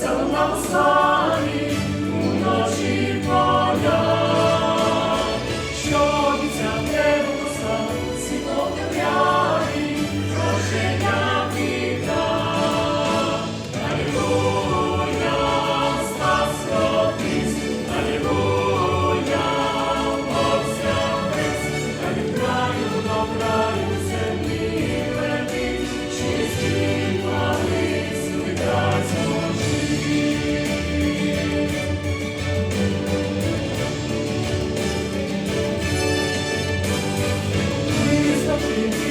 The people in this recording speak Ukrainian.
Залунав славі ночі поля, you.